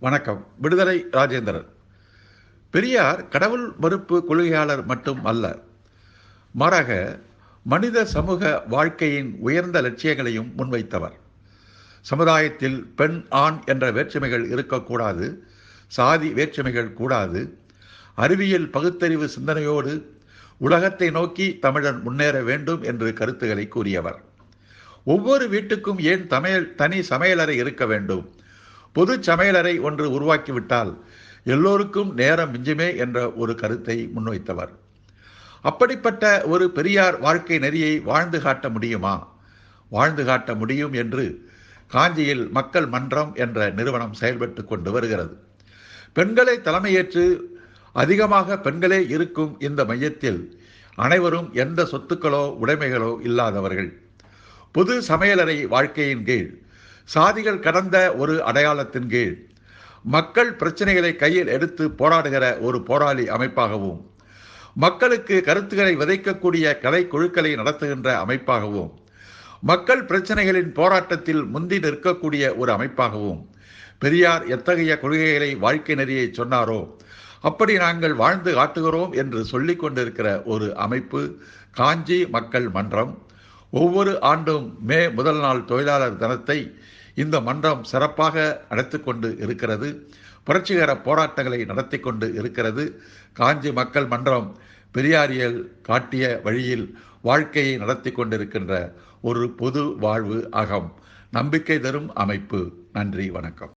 வணக்கம். விடுதலை ராஜேந்திரன். பெரியார் கடவுள் மறுப்பு கொள்கையாளர் மட்டும் அல்ல. மாறாக மனித சமூக வாழ்க்கையின் உயர்ந்த லட்சியங்களையும் முன்வைத்தவர். சமுதாயத்தில் பெண் ஆண் என்ற வேற்றுமைகள் இருக்கக்கூடாது. சாதி வேற்றுமைகள் கூடாது. அறிவியல் பகுத்தறிவு சிந்தனையோடு உலகத்தை நோக்கி தமிழன் முன்னேற வேண்டும் என்று கருத்துக்களை கூறியவர். ஒவ்வொரு வீட்டுக்கும் ஏன் தமிழ் தனி சமையலறை இருக்க வேண்டும்? பொது சமையலறை ஒன்று உருவாக்கிவிட்டால் எல்லோருக்கும் நேரம் மிஞ்சுமே என்ற ஒரு கருத்தை முன்வைத்தவர். அப்படிப்பட்ட ஒரு பெரியார் வாழ்க்கை நெறியை வாழ்ந்து காட்ட முடியுமா? வாழ்ந்து காட்ட முடியும் என்று காஞ்சியில் மக்கள் மன்றம் என்ற நிறுவனம் செயல்பட்டு கொண்டு வருகிறது. பெண்களை தலைமையேற்று அதிகமாக பெண்களே இருக்கும் இந்த மையத்தில் அனைவரும் எந்த சொத்துக்களோ உடைமைகளோ இல்லாதவர்கள். பொது சமையலறை வாழ்க்கையின் கீழ் சாதிகள் கடந்த ஒரு அடையாளத்தின் கீழ் மக்கள் பிரச்சனைகளை கையில் எடுத்து போராடுகிற ஒரு போராளி அமைப்பாகவும் மக்களுக்கு கருத்துக்களை விதைக்கக்கூடிய கலை குழுக்களை நடத்துகின்ற அமைப்பாகவும் மக்கள் பிரச்சனைகளின் போராட்டத்தில் முந்தி நிற்கக்கூடிய ஒரு அமைப்பாகவும் பெரியார் எத்தகைய கொள்கைகளை வாழ்க்கை நெறியை சொன்னாரோ அப்படி நாங்கள் வாழ்ந்து காட்டுகிறோம் என்று சொல்லிக் கொண்டிருக்கிற ஒரு அமைப்பு காஞ்சி மக்கள் மன்றம் ஒவ்வொரு ஆண்டும் மே முதல் நாள் தொழிலாளர் தினத்தை இந்த மன்றம் சிறப்பாக நடத்தி கொண்டு இருக்கிறது. புரட்சிகர போராட்டங்களை நடத்தி கொண்டு இருக்கிறது. காஞ்சி மக்கள் மன்றம் பெரியாரியல் காட்டிய வழியில் வாழ்க்கையை நடத்தி கொண்டிருக்கின்ற ஒரு பொது வாழ்வு அகம். நம்பிக்கை தரும் அமைப்பு. நன்றி வணக்கம்.